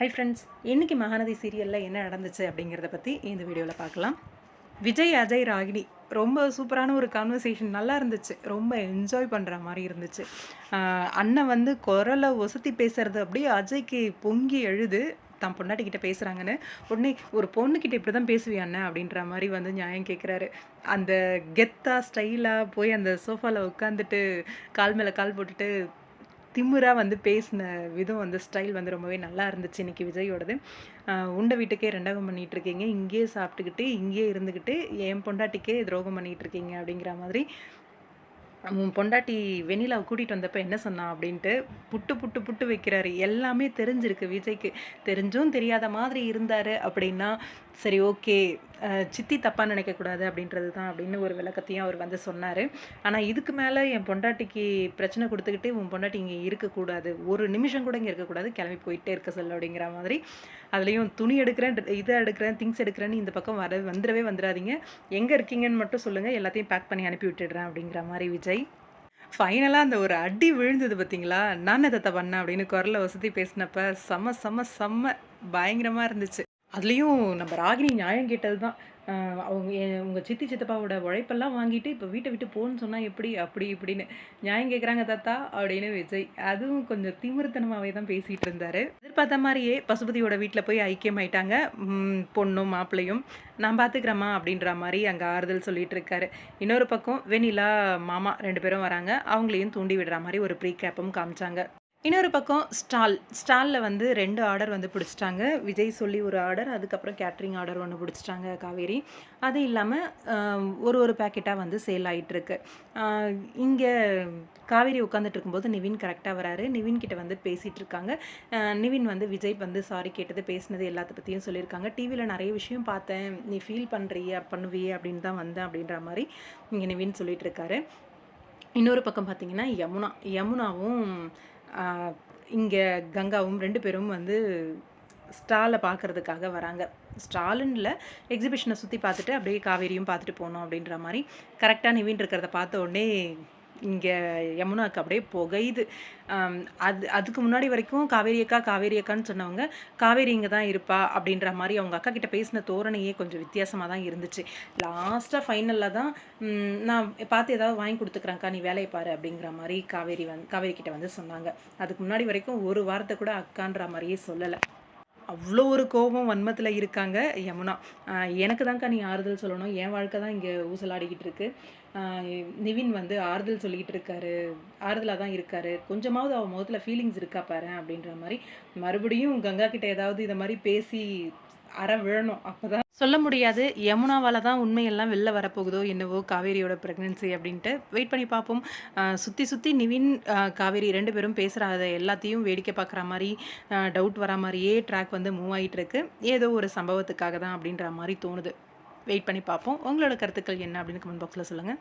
Hi friends இன்றைக்கி மகாநதி சீரியலில் என்ன நடந்துச்சு அப்படிங்கிறத பற்றி இந்த வீடியோவில் பார்க்கலாம். விஜய் அஜய் ராகினி ரொம்ப சூப்பரான ஒரு கான்வர்சேஷன் நல்லா இருந்துச்சு. ரொம்ப என்ஜாய் பண்ணுற மாதிரி இருந்துச்சு. அண்ணன் வந்து குரலை ஒசத்தி பேசுறது அப்படியே அஜய்க்கு பொங்கி எழுது. தான் பொண்டாட்டிக்கிட்ட பேசுகிறாங்கன்னு உடனே ஒரு பொண்ணுக்கிட்ட இப்படி தான் பேசுவியாண்ணே அப்படின்ற மாதிரி வந்து நியாயம் கேட்குறாரு அந்த கெத்தா ஸ்டைலாக போய் அந்த சோஃபாவில் உட்காந்துட்டு கால் மேலே கால் போட்டுட்டு திமுறாக வந்து பேசின விதம் வந்து ஸ்டைல் வந்து ரொம்பவே நல்லா இருந்துச்சு இன்றைக்கி விஜயோடது. உண்டை வீட்டுக்கே ரெண்டகம் பண்ணிகிட்ருக்கீங்க இங்கேயே சாப்பிட்டுக்கிட்டு இங்கேயே இருந்துக்கிட்டு என் பொண்டாட்டிக்கே துரோகம் பண்ணிட்டு இருக்கீங்க அப்படிங்கிற மாதிரி. உன் பொண்டாட்டி வெண்ணிலாவை கூட்டிகிட்டு வந்தப்போ என்ன சொன்னான் அப்படின்ட்டு புட்டு புட்டு புட்டு வைக்கிறாரு. எல்லாமே தெரிஞ்சிருக்கு. விஜய்க்கு தெரிஞ்சும் தெரியாத மாதிரி இருந்தார் அப்படின்னா சரி ஓகே. சித்தி தப்பாக நினைக்கக்கூடாது அப்படின்றது தான் அப்படின்னு ஒரு விளக்கத்தையும் அவர் வந்து சொன்னார். ஆனால் இதுக்கு மேலே என் பொண்டாட்டிக்கு பிரச்சனை கொடுத்துக்கிட்டு உன் பொண்டாட்டி இங்கே இருக்கக்கூடாது. ஒரு நிமிஷம் கூட இங்கே இருக்கக்கூடாது. கிளம்பி போயிட்டே இருக்க செல்ல அப்படிங்கிற மாதிரி அதுலேயும் துணி எடுக்கிறேன் இதை எடுக்கிறேன் திங்ஸ் எடுக்கிறேன்னு இந்த பக்கம் வர வந்துடவே வந்துடாதீங்க. எங்கே இருக்கீங்கன்னு மட்டும் சொல்லுங்கள் எல்லாத்தையும் பேக் பண்ணி அனுப்பி விட்டுடுறேன் அப்படிங்கிற மாதிரி விஜய். ஃபைனலாக அந்த ஒரு அடி விழுந்தது பார்த்தீங்களா நான் எதை பண்ணேன் அப்படின்னு குரலை வசதி பேசினப்ப செம்ம செம்ம செம்ம பயங்கரமாக இருந்துச்சு. அதுலேயும் நம்ம ராகினி நியாயம் கேட்டது தான் அவங்க உங்கள் சித்தி சித்தப்பாவோட உழைப்பெல்லாம் வாங்கிட்டு இப்போ வீட்டை விட்டு போன்னு சொன்னால் எப்படி? அப்படி இப்படின்னு. நியாயம் கேட்குறாங்க தாத்தா அப்படின்னு விஜய். அதுவும் கொஞ்சம் திமிருத்தனமாகவே தான் பேசிகிட்டு இருந்தார். எதிர்பார்த்த மாதிரியே பசுபதியோட வீட்டில் போய் ஐக்கியம் ஆயிட்டாங்க. பொண்ணும் மாப்பிள்ளையும். நான் பார்த்துக்கிறேம்மா அப்படின்ற மாதிரி அங்கே ஆறுதல் சொல்லிட்டு இருக்காரு. இன்னொரு பக்கம் வெண்ணிலா மாமா ரெண்டு பேரும் வராங்க. அவங்களையும் தூண்டி விடுற மாதிரி ஒரு ப்ரீ கேப்பும் காமிச்சாங்க. இன்னொரு பக்கம் ஸ்டால். ஸ்டாலில் வந்து ரெண்டு ஆர்டர் வந்து பிடிச்சிட்டாங்க. விஜய் சொல்லி ஒரு ஆர்டர் அதுக்கப்புறம் கேட்ரிங் ஆர்டர் ஒன்று பிடிச்சிட்டாங்க காவேரி. அது இல்லாமல் ஒரு ஒரு பேக்கெட்டாக வந்து சேல் ஆகிட்டுருக்கு இங்கே காவேரி உட்காந்துட்டு இருக்கும்போது நிவின் கரெக்டாக வராரு. நிவின் கிட்ட வந்து பேசிகிட்டு இருக்காங்க. நிவின் வந்து விஜய் வந்து சாரி கேட்டது பேசினது எல்லாத்த பற்றியும் சொல்லியிருக்காங்க. டிவியில் நிறைய விஷயம் பார்த்தேன். நீ ஃபீல் பண்ணுறிய பண்ணுவியே அப்படின்னு தான் வந்தேன் அப்படின்ற மாதிரி இங்கே நிவின் சொல்லிகிட்டு இருக்காரு. இன்னொரு பக்கம் பார்த்தீங்கன்னா யமுனா. யமுனாவும் இங்கே கங்காவும் ரெண்டு பேரும் வந்து ஸ்டாலை பார்க்கறதுக்காக வராங்க. ஸ்டாலுன்ல எக்ஸிபிஷனை சுற்றி பார்த்துட்டு அப்படியே காவேரியும் பார்த்துட்டு போகணும் அப்படின்ற மாதிரி கரெக்டாக நிவின் இருக்கிறத பார்த்த உடனே இங்கே யமுனாக்கு அப்படியே புகையுது. அது அதுக்கு முன்னாடி வரைக்கும் காவேரி அக்கா காவேரி அக்கான்னு சொன்னவங்க காவேரி இங்கே தான் இருப்பா அப்படின்ற மாதிரி அவங்க அக்கா கிட்ட பேசின தோரணையே கொஞ்சம் வித்தியாசமாக தான் இருந்துச்சு. லாஸ்ட்டாக ஃபைனலில் தான் நான் பார்த்து ஏதாவது வாங்கி கொடுத்துக்குறேன்க்கா நீ வேலையை பாரு அப்படிங்கிற மாதிரி காவேரி வந் காவேரி கிட்ட வந்து சொன்னாங்க. அதுக்கு முன்னாடி வரைக்கும் ஒரு வாரத்தை கூட அக்கான்ற மாதிரியே சொல்லலை. அவ்வளோ ஒரு கோபம் வன்மத்தில் இருக்காங்க. யமுனா. எனக்கு தான்க்கா நீ ஆறுதல் சொல்லணும். என் வாழ்க்கை தான் இங்கே ஊசலாடிக்கிட்டு இருக்கு. நிவின் வந்து ஆறுதல் சொல்லிக்கிட்டு இருக்காரு. ஆறுதலாக தான் இருக்காரு. கொஞ்சமாவது அவன் முகத்தில் ஃபீலிங்ஸ் இருக்கா பாரு அப்படின்ற மாதிரி மறுபடியும் கங்கா கிட்ட ஏதாவது இதை மாதிரி பேசி அற விழணும் அப்போதான் சொல்ல முடியாது. யமுனாவால் தான் உண்மையெல்லாம் வெளில வரப்போகுதோ என்னவோ காவேரியோட ப்ரெக்னென்சி அப்படின்ட்டு வெயிட் பண்ணி பார்ப்போம். சுற்றி சுற்றி நிவின் காவேரி ரெண்டு பேரும் பேசுகிற அதை எல்லாத்தையும் வேடிக்கை பார்க்குற மாதிரி டவுட் வர மாதிரியே ட்ராக் வந்து மூவ் ஆகிட்டுருக்கு ஏதோ ஒரு சம்பவத்துக்காக தான் அப்படின்ற மாதிரி தோணுது. வெயிட் பண்ணி பார்ப்போம். உங்களோட கருத்துக்கள் என்ன அப்படின்னு கமெண்ட் பாக்ஸில் சொல்லுங்கள்